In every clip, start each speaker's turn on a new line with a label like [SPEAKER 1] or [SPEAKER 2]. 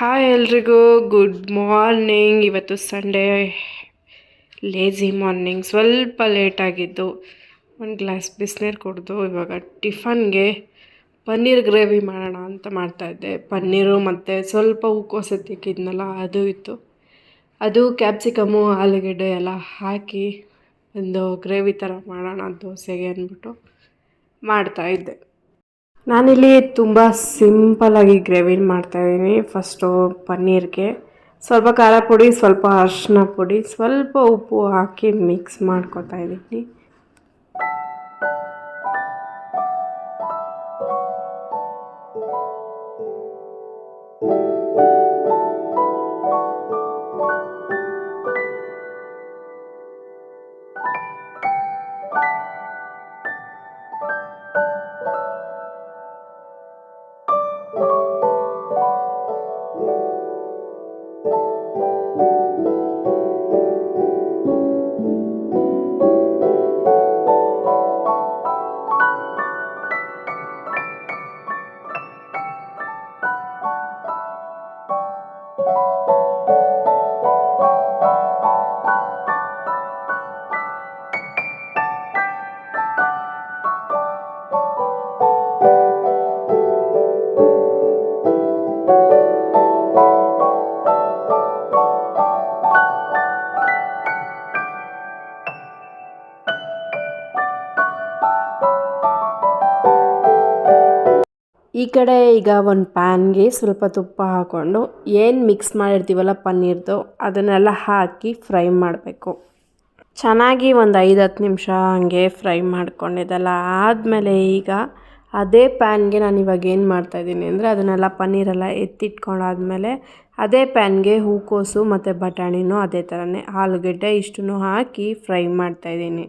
[SPEAKER 1] Hi ಎಲ್ರಿಗೂ. Good morning ಇವತ್ತು Sunday lazy morning ಸ್ವಲ್ಪ ಲೇಟಾಗಿದ್ದು ಒಂದು ಗ್ಲಾಸ್ ಬಿಸ್ನೀರು ಕುಡಿದು ಇವಾಗ ಟಿಫನ್ಗೆ ಪನ್ನೀರ್ ಗ್ರೇವಿ ಮಾಡೋಣ ಅಂತ ಮಾಡ್ತಾಯಿದ್ದೆ ಪನ್ನೀರು ಮತ್ತು ಸ್ವಲ್ಪ ಹೂಕೋಸು ತಿಕ್ಕಿದ್ನಲ್ಲ ಅದು ಇತ್ತು. ಅದು ಕ್ಯಾಪ್ಸಿಕಮ್ಮು ಆಲೂಗಡ್ಡೆ ಎಲ್ಲ ಹಾಕಿ ಒಂದು ಗ್ರೇವಿ ಥರ ಮಾಡೋಣ, ದೋಸೆಗೆ ಅಂದ್ಬಿಟ್ಟು ಮಾಡ್ತಾಯಿದ್ದೆ ನಾನಿಲ್ಲಿ ತುಂಬ ಸಿಂಪಲ್ಲಾಗಿ ಗ್ರೇವಿನ ಮಾಡ್ತಾಯಿದ್ದೀನಿ ಫಸ್ಟು ಪನ್ನೀರ್ಗೆ ಸ್ವಲ್ಪ ಖಾರ ಪುಡಿ, ಸ್ವಲ್ಪ ಅರಿಶಿನ ಪುಡಿ, ಸ್ವಲ್ಪ ಉಪ್ಪು ಹಾಕಿ ಮಿಕ್ಸ್ ಮಾಡ್ಕೊತಾ ಇದ್ದೀನಿ. ಈ ಕಡೆ ಈಗ ಒಂದು ಪ್ಯಾನ್ಗೆ ಸ್ವಲ್ಪ ತುಪ್ಪ ಹಾಕ್ಕೊಂಡು ಏನು ಮಿಕ್ಸ್ ಮಾಡಿರ್ತೀವಲ್ಲ ಪನ್ನೀರ್ದು, ಅದನ್ನೆಲ್ಲ ಹಾಕಿ ಫ್ರೈ ಮಾಡಬೇಕು. ಚೆನ್ನಾಗಿ ಒಂದು ಐದು ಹತ್ತು ನಿಮಿಷ ಹಾಗೆ ಫ್ರೈ ಮಾಡ್ಕೊಂಡಿದ್ದಲ್ಲ ಆದಮೇಲೆ ಈಗ ಅದೇ ಪ್ಯಾನ್ಗೆ ನಾನು ಇವಾಗ ಏನು ಮಾಡ್ತಾಯಿದ್ದೀನಿ ಅಂದರೆ ಅದನ್ನೆಲ್ಲ ಪನ್ನೀರೆಲ್ಲ ಎತ್ತಿಟ್ಕೊಂಡಾದ್ಮೇಲೆ ಅದೇ ಪ್ಯಾನ್ಗೆ ಹೂಕೋಸು ಮತ್ತು ಬಟಾಣಿನೂ ಅದೇ ಥರನೇ ಆಲೂಗಡ್ಡೆ ಇಷ್ಟನ್ನು ಹಾಕಿ ಫ್ರೈ ಮಾಡ್ತಾಯಿದ್ದೀನಿ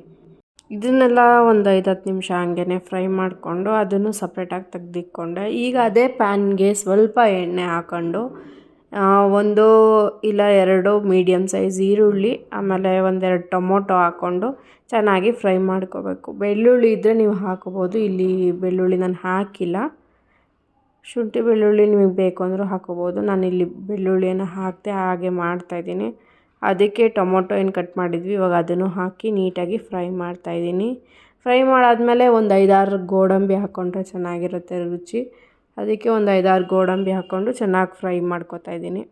[SPEAKER 1] ಇದನ್ನೆಲ್ಲ ಒಂದು ಐದು ಹತ್ತು ನಿಮಿಷ ಹಂಗೆ ಫ್ರೈ ಮಾಡಿಕೊಂಡು ಅದನ್ನು ಸಪ್ರೇಟಾಗಿ ತೆಗೆದಿಕ್ಕೊಂಡೆ ಈಗ ಅದೇ ಪ್ಯಾನ್ಗೆ ಸ್ವಲ್ಪ ಎಣ್ಣೆ ಹಾಕ್ಕೊಂಡು ಒಂದು ಇಲ್ಲ ಎರಡು ಮೀಡಿಯಮ್ ಸೈಜ್ ಈರುಳ್ಳಿ, ಆಮೇಲೆ ಒಂದೆರಡು ಟೊಮೊಟೊ ಹಾಕ್ಕೊಂಡು ಚೆನ್ನಾಗಿ ಫ್ರೈ ಮಾಡ್ಕೋಬೇಕು. ಬೆಳ್ಳುಳ್ಳಿ ಇದ್ದರೆ ನೀವು ಹಾಕೋಬೋದು. ಇಲ್ಲಿ ಬೆಳ್ಳುಳ್ಳಿ ನಾನು ಹಾಕಿಲ್ಲ. ಶುಂಠಿ ಬೆಳ್ಳುಳ್ಳಿ ನಿಮಗೆ ಬೇಕು ಅಂದರೂ ಹಾಕೋಬೋದು ಇಲ್ಲಿ ಬೆಳ್ಳುಳ್ಳಿಯನ್ನು ಹಾಕದೆ ಹಾಗೆ ಮಾಡ್ತಾಯಿದ್ದೀನಿ ಅದಕ್ಕೆ ಟೊಮೊಟೊ ಏನು ಕಟ್ ಮಾಡಿದ್ವಿ. ಇವಾಗ ಅದನ್ನು ಹಾಕಿ ನೀಟಾಗಿ ಫ್ರೈ ಮಾಡ್ತಾಯಿದ್ದೀನಿ ಫ್ರೈ ಮಾಡಾದಮೇಲೆ ಒಂದು ಐದಾರು ಗೋಡಂಬಿ ಹಾಕ್ಕೊಂಡ್ರೆ ಚೆನ್ನಾಗಿರುತ್ತೆ ರುಚಿ. ಅದಕ್ಕೆ ಒಂದು ಐದಾರು ಗೋಡಂಬಿ ಹಾಕ್ಕೊಂಡು ಚೆನ್ನಾಗಿ ಫ್ರೈ ಮಾಡ್ಕೊತಾ ಇದ್ದೀನಿ.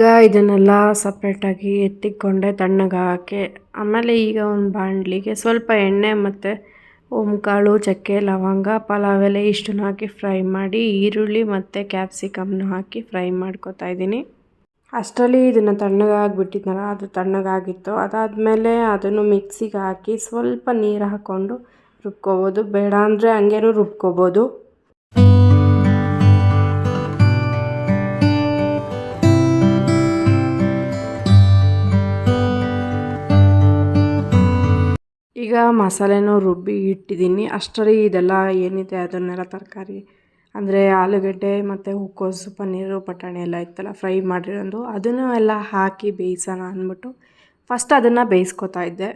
[SPEAKER 1] ಈಗ ಇದನ್ನೆಲ್ಲ ಸಪ್ರೇಟಾಗಿ ಎತ್ತಿಕೊಂಡೆ ತಣ್ಣಗೆ ಹಾಕಿ. ಆಮೇಲೆ ಈಗ ಒಂದು ಬಾಣಲಿಗೆ ಸ್ವಲ್ಪ ಎಣ್ಣೆ ಮತ್ತು ಓಂಕಾಳು, ಚಕ್ಕೆ, ಲವಂಗ, ಪಲಾವ್ ಎಲೆ ಇಷ್ಟನ್ನು ಹಾಕಿ ಫ್ರೈ ಮಾಡಿ, ಈರುಳ್ಳಿ ಮತ್ತು ಕ್ಯಾಪ್ಸಿಕಮ್ನ ಹಾಕಿ ಫ್ರೈ ಮಾಡ್ಕೊತಾ ಇದ್ದೀನಿ. ಅಷ್ಟರಲ್ಲಿ ಇದನ್ನು ತಣ್ಣಗಾಗಿಬಿಟ್ಟಿದ್ನಲ್ಲ ಅದು ತಣ್ಣಗಾಗಿತ್ತು ಅದಾದಮೇಲೆ ಅದನ್ನು ಮಿಕ್ಸಿಗೆ ಹಾಕಿ ಸ್ವಲ್ಪ ನೀರು ಹಾಕ್ಕೊಂಡು ರುಬ್ಕೋಬೋದು. ಬೇಡ ಅಂದರೆ ಹಂಗೇನೂ ರುಬ್ಕೋಬೋದು. ಈಗ ಮಸಾಲೆನೂ ರುಬ್ಬಿ ಇಟ್ಟಿದ್ದೀನಿ. ಅಷ್ಟರಲ್ಲಿ ಇದೆಲ್ಲ ಏನಿದೆ ಅದನ್ನೆಲ್ಲ ತರಕಾರಿ, ಅಂದರೆ ಆಲೂಗಡ್ಡೆ ಮತ್ತು ಹೂಕೋಸು ಪನ್ನೀರು, ಬಟಾಣಿ ಎಲ್ಲ ಇತ್ತಲ್ಲ, ಫ್ರೈ ಮಾಡಿರೋದು. ಅದನ್ನು ಎಲ್ಲ ಹಾಕಿ ಬೇಯಿಸೋಣ ಅಂದ್ಬಿಟ್ಟು ಫಸ್ಟ್ ಅದನ್ನು ಬೇಯಿಸ್ಕೊತಾ ಇದ್ದೆ.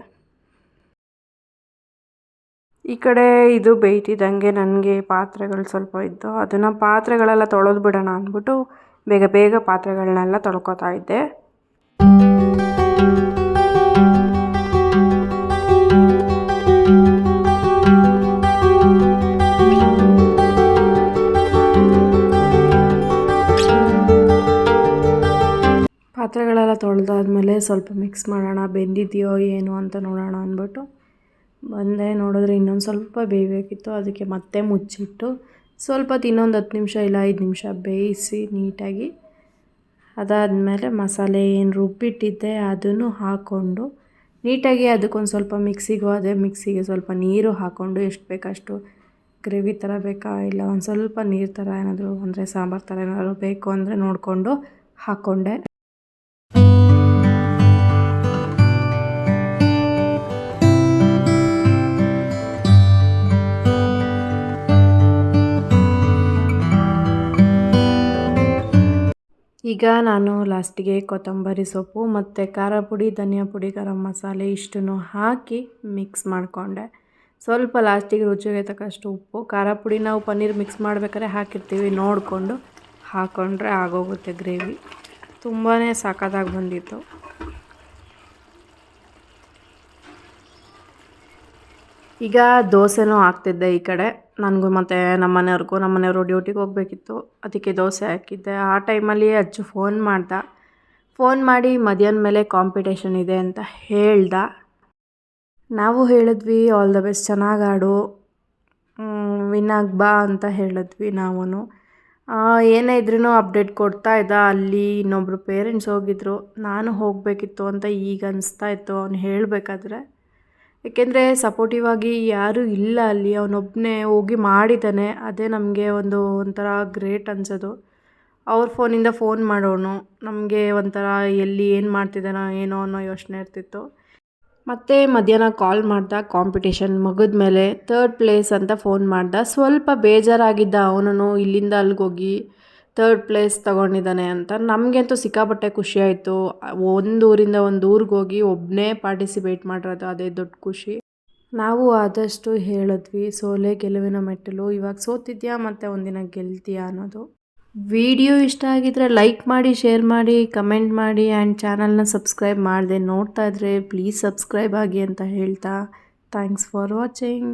[SPEAKER 1] ಈ ಕಡೆ ಇದು ಬೇಯ್ತಿದ್ದಂಗೆ ನನಗೆ ಪಾತ್ರೆಗಳು ಸ್ವಲ್ಪ ಇದ್ದು, ಅದನ್ನು ಪಾತ್ರೆಗಳೆಲ್ಲ ತೊಳೆದು ಬಿಡೋಣ ಅಂದ್ಬಿಟ್ಟು ಬೇಗ ಬೇಗ ಪಾತ್ರೆಗಳನ್ನೆಲ್ಲ ತೊಳ್ಕೊತಾ ಇದ್ದೆ. ತೊಳೆದಾದ್ಮೇಲೆ ಸ್ವಲ್ಪ ಮಿಕ್ಸ್ ಮಾಡೋಣ, ಬೆಂದಿದೆಯೋ ಏನು ಅಂತ ನೋಡೋಣ ಅಂದ್ಬಿಟ್ಟು ಬಂದೆ. ನೋಡಿದ್ರೆ ಇನ್ನೊಂದು ಸ್ವಲ್ಪ ಬೇಯಬೇಕಿತ್ತು, ಅದಕ್ಕೆ ಮತ್ತೆ ಮುಚ್ಚಿಟ್ಟು ಸ್ವಲ್ಪ ಇನ್ನೊಂದು ಹತ್ತು ನಿಮಿಷ ಇಲ್ಲ, ಐದು ನಿಮಿಷ ಬೇಯಿಸಿ ನೀಟಾಗಿ. ಅದಾದಮೇಲೆ ಮಸಾಲೆ ಏನು ರುಬ್ಬಿಟ್ಟಿದ್ದೆ ಅದನ್ನು ಹಾಕ್ಕೊಂಡು ನೀಟಾಗಿ ಅದಕ್ಕೊಂದು ಸ್ವಲ್ಪ ಮಿಕ್ಸಿಗೂ ಅದೇ ಮಿಕ್ಸಿಗೆ ಸ್ವಲ್ಪ ನೀರು ಹಾಕ್ಕೊಂಡು ಎಷ್ಟು ಬೇಕಷ್ಟು ಗ್ರೇವಿ ಥರ ಬೇಕಾ ಇಲ್ಲ ಒಂದು ಸ್ವಲ್ಪ ನೀರು ಥರ ಏನಾದರೂ, ಅಂದರೆ ಸಾಂಬಾರು ಥರ ಏನಾದರೂ ಬೇಕು ಅಂದರೆ ನೋಡಿಕೊಂಡು ಹಾಕ್ಕೊಂಡೆ ಈಗ ನಾನು ಲಾಸ್ಟಿಗೆ ಕೊತ್ತಂಬರಿ ಸೊಪ್ಪು ಮತ್ತು ಖಾರ ಪುಡಿ, ಧನಿಯಾ ಪುಡಿ, ಗರಂ ಮಸಾಲೆ ಇಷ್ಟನ್ನು ಹಾಕಿ ಮಿಕ್ಸ್ ಮಾಡಿಕೊಂಡೆ. ಸ್ವಲ್ಪ ಲಾಸ್ಟಿಗೆ ರುಚಿಗೆ ತಕ್ಕಷ್ಟು ಉಪ್ಪು, ಖಾರ ಪುಡಿ ನಾವು ಪನ್ನೀರ್ ಮಿಕ್ಸ್ ಮಾಡ್ಬೇಕಾದ್ರೆ ಹಾಕಿರ್ತೀವಿ. ನೋಡಿಕೊಂಡು ಹಾಕೊಂಡ್ರೆ ಆಗೋಗುತ್ತೆ ಗ್ರೇವಿ ತುಂಬಾ ಸಾಕಾದಾಗ ಬಂದಿತ್ತು. ಈಗ ದೋಸೆನೂ ಹಾಕ್ತಿದ್ದೆ ಈ ಕಡೆ. ನನಗೂ ಮತ್ತು ನಮ್ಮ ಮನೆಯವ್ರಿಗೂ ನಮ್ಮ ಮನೆಯವರು ಡ್ಯೂಟಿಗೆ ಹೋಗಬೇಕಿತ್ತು. ಅದಕ್ಕೆ ದೋಸೆ ಹಾಕಿದ್ದೆ. ಆ ಟೈಮಲ್ಲಿ ಅಜ್ಜು ಫೋನ್ ಮಾಡ್ದ. ಫೋನ್ ಮಾಡಿ ಮಧ್ಯಾಹ್ನ ಮೇಲೆ ಕಾಂಪಿಟೇಷನ್ ಇದೆ ಅಂತ ಹೇಳ್ದ. ನಾವು ಹೇಳಿದ್ವಿ ಆಲ್ ದ ಬೆಸ್ಟ್ ಚೆನ್ನಾಗಿ ಆಡು. ವಿನ್ ಬಾ ಅಂತ ಹೇಳಿದ್ವಿ ನಾವು ಏನೇ ಇದ್ರೂ ಅಪ್ಡೇಟ್ ಕೊಡ್ತಾ ಇದ್ದ. ಅಲ್ಲಿ ಇನ್ನೊಬ್ಬರು ಪೇರೆಂಟ್ಸ್ ಹೋಗಿದ್ರು. ನಾನು ಹೋಗಬೇಕಿತ್ತು ಅಂತ ಈಗ ಅನಿಸ್ತಾ ಇತ್ತು. ಅವ್ನು ಹೇಳಬೇಕಾದ್ರೆ ಏಕೆಂದರೆ ಸಪೋರ್ಟಿವ್ ಆಗಿ ಯಾರೂ ಇಲ್ಲ ಅಲ್ಲಿ. ಅವನೊಬ್ಬನೇ ಹೋಗಿ ಮಾಡಿದ್ದಾನೆ. ಅದೇ ನಮಗೆ ಒಂದು ಒಂಥರ ಗ್ರೇಟ್ ಅನ್ಸೋದು. ಅವ್ರ ಫೋನಿಂದ ಫೋನ್ ಮಾಡೋನು. ನಮಗೆ ಒಂಥರ ಎಲ್ಲಿ ಏನು ಮಾಡ್ತಿದ್ದಾನೋ ಏನೋ ಅನ್ನೋ ಯೋಚನೆ ಇರ್ತಿತ್ತು. ಮತ್ತು ಮಧ್ಯಾಹ್ನ ಕಾಲ್ ಮಾಡ್ದ ಕಾಂಪಿಟೇಷನ್ ಮುಗಿದ ಮೇಲೆ ಥರ್ಡ್ ಪ್ಲೇಸ್ ಅಂತ ಫೋನ್ ಮಾಡ್ದ. ಸ್ವಲ್ಪ ಬೇಜಾರಾಗಿದ್ದ ಅವನು ಇಲ್ಲಿಂದ ಅಲ್ಲಿಗೋಗಿ ತರ್ಡ್ ಪ್ಲೇಸ್ ತೊಗೊಂಡಿದ್ದಾನೆ ಅಂತ. ನಮಗಂತೂ ಸಿಕ್ಕಾಪಟ್ಟೆ ಖುಷಿಯಾಯಿತು ಒಂದು ಊರಿಂದ ಒಂದು ಊರಿಗೆ ಹೋಗಿ ಒಬ್ಬನೇ ಪಾರ್ಟಿಸಿಪೇಟ್ ಮಾಡಿರೋದು ಅದೇ ದೊಡ್ಡ ಖುಷಿ. ನಾವು ಆದಷ್ಟು ಹೇಳಿದ್ವಿ, ಸೋಲೆ ಗೆಲುವಿನ ಮೆಟ್ಟಲು, ಇವಾಗ ಸೋತಿದ್ಯಾ ಮತ್ತು ಒಂದಿನ ಗೆಲ್ತೀಯಾ ಅನ್ನೋದು. ವಿಡಿಯೋ ಇಷ್ಟ ಆಗಿದ್ರೆ ಲೈಕ್ ಮಾಡಿ, ಶೇರ್ ಮಾಡಿ, ಕಮೆಂಟ್ ಮಾಡಿ ಆ್ಯಂಡ್ ಚಾನಲ್ನ ಸಬ್ಸ್ಕ್ರೈಬ್ ಮಾಡಿದೆ ನೋಡ್ತಾ ಇದ್ರೆ ಪ್ಲೀಸ್ ಸಬ್ಸ್ಕ್ರೈಬ್ ಆಗಿ ಅಂತ ಹೇಳ್ತಾ. Thanks for watching